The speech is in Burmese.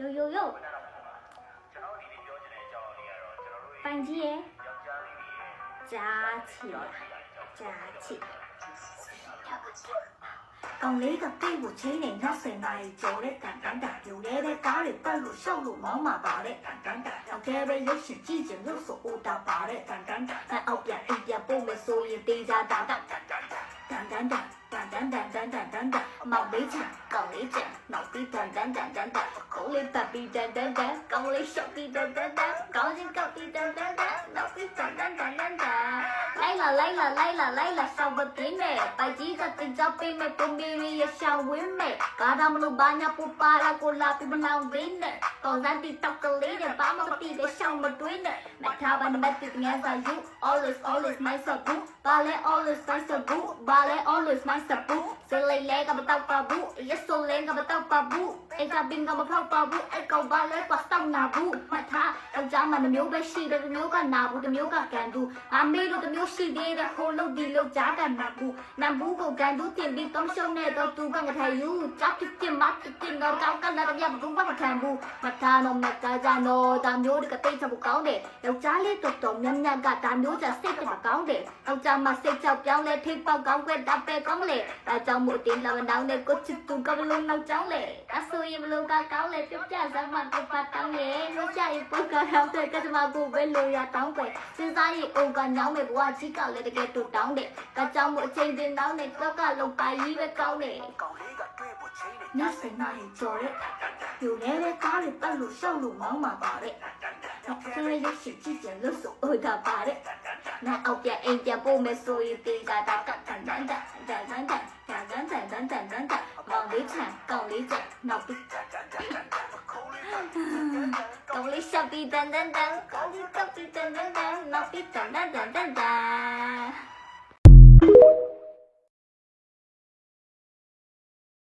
ယိုယိုယိုပိုင်ကြီးရဲ့ဂျာချီဂျာချီကောင်လေးကတိတ်ကိုချင်းနေနောက်စင်နာရီကျော်တဲ့တန်တန်တာယူရဲတဲ့ကားတွေပတ်လို့ရှောက်လို့မောင်းမှာပါတဲ့တန်တန်တာတော့ကဲပဲရုပ်ရှင်ကြည့်ကြလို့ဆိုအိုတာပါတဲ့တန်တန်တာအဲအောက်ပြန်အိမ်ပြန်ပို့မယ်ဆိုရင်တေးကြတာတာတန်တန်တာတန်တန်တာ 蛋蛋蛋蛋蛋蛋，毛理长，搞理长，脑力蛋蛋蛋蛋蛋，狗理大臂蛋蛋蛋，狗理小臂蛋蛋蛋，搞理搞臂蛋蛋蛋，脑力蛋蛋蛋蛋蛋。lấy là lấy là lấy là lấy là sau bên tiếng mẹ, bài chỉ ra tình cho pin mày bông bia mi ya sao quyến mẹ, cả đám lu ba nhà phụ pa la cô la pu bên lao vin này còn dán tin tóc cái lý để bám mà cái tin để sao mà tuyến này Tabani methods as I do. Always, always nice up boo. Ballet, always nice up boo. Ballet, always my up So Silly leg, I'm a top boo. Yes, so leg, I'm a top boo. ဘူးအဲ့ကဘင်းကမဖောက်ပါဘူးအဲ့ကောင်ဘာလဲကွာစောင်းနာဘူးမထားတော့ကြမှာမျိုးပဲရှိတယ်မျိုးကနာဘူးတမျိုးကကန်တူအမေတို့တမျိုးရှိသေးတယ်ဟိုလို့ဒီလို့ကြားတယ်နာဘူးနာဘူးကိုကန်တူတင်ပြီးတော့ရှုံးနေတော့သူကငထိုင်ယူကြောက်ပြစ်မတ်တင်တော့ကြောက်ကလည်းတပြဘူးမခံဘူးမထားတော့မကကြတော့ဒါမျိုးတကတိတ်ချက်ကောင်းတယ်ယောက်ျားလေးတော်တော်များများကဒါမျိုးကြစိတ်တမကောင်းတယ်ယောက်ျားမစိတ်ချောက်ပြောင်းလဲထိပေါက်ကောင်းကွက်တပ်ပဲကောင်းလေဒါကြောင့်မို့တင်လာမနောင်းတဲ့ကိုချစ်သူကဘလုံးနောက်ကြောင်းလေအဆို ఇములు కాకావు లేపు చాసా మన పట్టాం ఏ చాయి పకరాం తే కదమా కు వెలు యా తాం పై సిసాయి ఓ గా నాం మే బువా చి కా లే తకే టు తాం దే కా చాం ము అచై దిన్ నాం నే తో కా లౌ కా yi ve kaung ne nát sẽ này, cho đấy. Dù lẽ lẽ cá thì ta lù sau lù máu mà bà đấy. Học cho lấy những sự chi trả lớp sổ ơi đà bà đấy. Nà học nhà em nhà bố mẹ xôi tiền cả ta cắt thẳng thẳng thẳng thẳng thẳng thẳng thẳng thẳng thẳng thẳng thẳng 搞理财，搞理财，脑壁。搞理小逼噔噔噔，搞理搞理噔噔噔，脑壁噔噔噔噔。